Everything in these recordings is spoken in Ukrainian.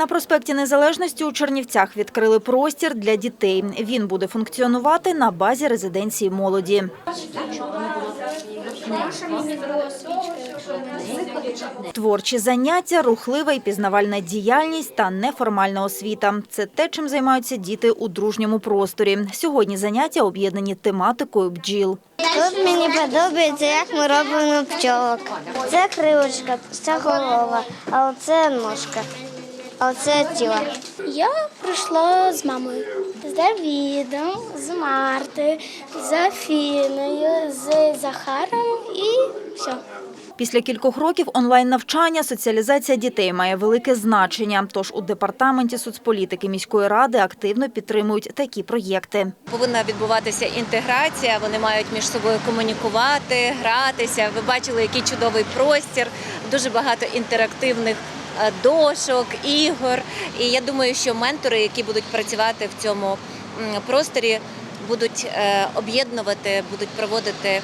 На проспекті Незалежності у Чернівцях відкрили простір для дітей. Він буде функціонувати на базі резиденції молоді. Творчі заняття, рухлива і пізнавальна діяльність та неформальна освіта – це те, чим займаються діти у дружньому просторі. Сьогодні заняття об'єднані тематикою бджіл. Тут мені подобається, як ми робимо пчолок. Це кривочка, це голова, а оце ножка, а оце тіло. Я прийшла з мамою. З Давідом, з Мартою, з Афіною, з Захаром і все. Після кількох років онлайн-навчання соціалізація дітей має велике значення. Тож у департаменті соцполітики міської ради активно підтримують такі проєкти. повинна відбуватися інтеграція. Вони мають між собою комунікувати, гратися. Ви бачили, який чудовий простір, дуже багато інтерактивних дошок, ігор. І я думаю, що ментори, які будуть працювати в цьому просторі, будуть е, об'єднувати, будуть проводити е,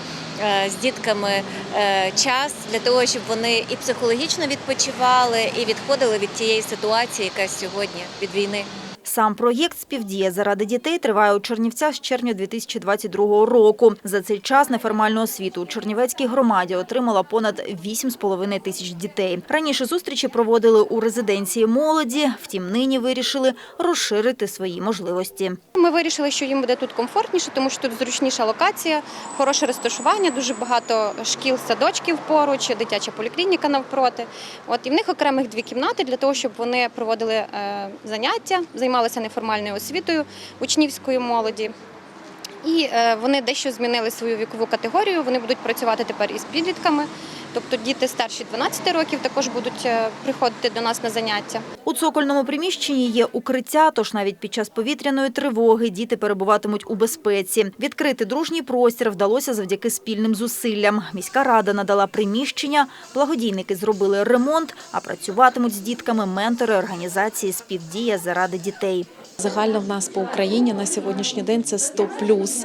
з дітками е, час для того, щоб вони і психологічно відпочивали, і відходили від тієї ситуації, яка сьогодні від війни. Сам проєкт «Співдія заради дітей» триває у Чернівцях з червня 2022 року. За цей час неформальну освіту у Чернівецькій громаді отримала понад 8,5 тисяч дітей. Раніше зустрічі проводили у резиденції молоді, втім нині вирішили розширити свої можливості. Ми вирішили, що їм буде тут комфортніше, тому що тут зручніша локація, хороше розташування, дуже багато шкіл, садочків поруч, дитяча поліклініка навпроти. От і в них окремих дві кімнати для того, щоб вони проводили е, заняття, займалися неформальною освітою учнівської молоді. І е, вони дещо змінили свою вікову категорію. Вони будуть працювати тепер із підлітками. Тобто діти старші 12 років також будуть е, приходити до нас на заняття. У цокольному приміщенні є укриття, тож навіть під час повітряної тривоги діти перебуватимуть у безпеці. Відкрити дружній простір вдалося завдяки спільним зусиллям. Міська рада надала приміщення, благодійники зробили ремонт, а працюватимуть з дітками ментори організації «Співдія заради дітей». Загально в нас по Україні на сьогоднішній день це 100 плюс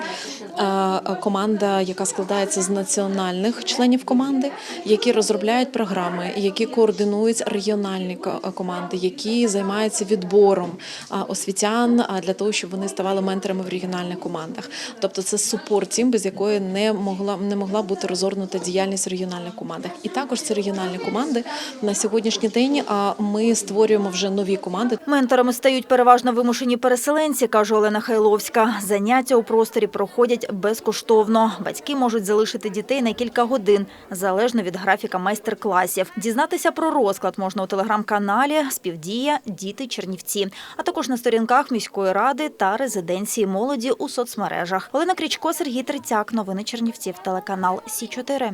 команда, яка складається з національних членів команди, які розробляють програми, які координують регіональні команди, які займаються відбором е, освітян е, для того, щоб вони ставали менторами в регіональних командах. Тобто це супорт тім, без якої не могла не могла бути розгорнута діяльність в регіональних командах. І також ці регіональні команди на сьогоднішній день ми створюємо вже нові команди. Менторами стають переважно вимушені переселенці, каже Олена Хайловська. Заняття у просторі проходять безкоштовно. Батьки можуть залишити дітей на кілька годин, залежно від графіка майстер-класів. Дізнатися про розклад можна у телеграм-каналі «Співдія. Діти Чернівці», а також на сторінках міської ради та резиденції молоді у соцмережах. Олена Крічко, Сергій Трицяк. Новини Чернівців. Телеканал Сі 4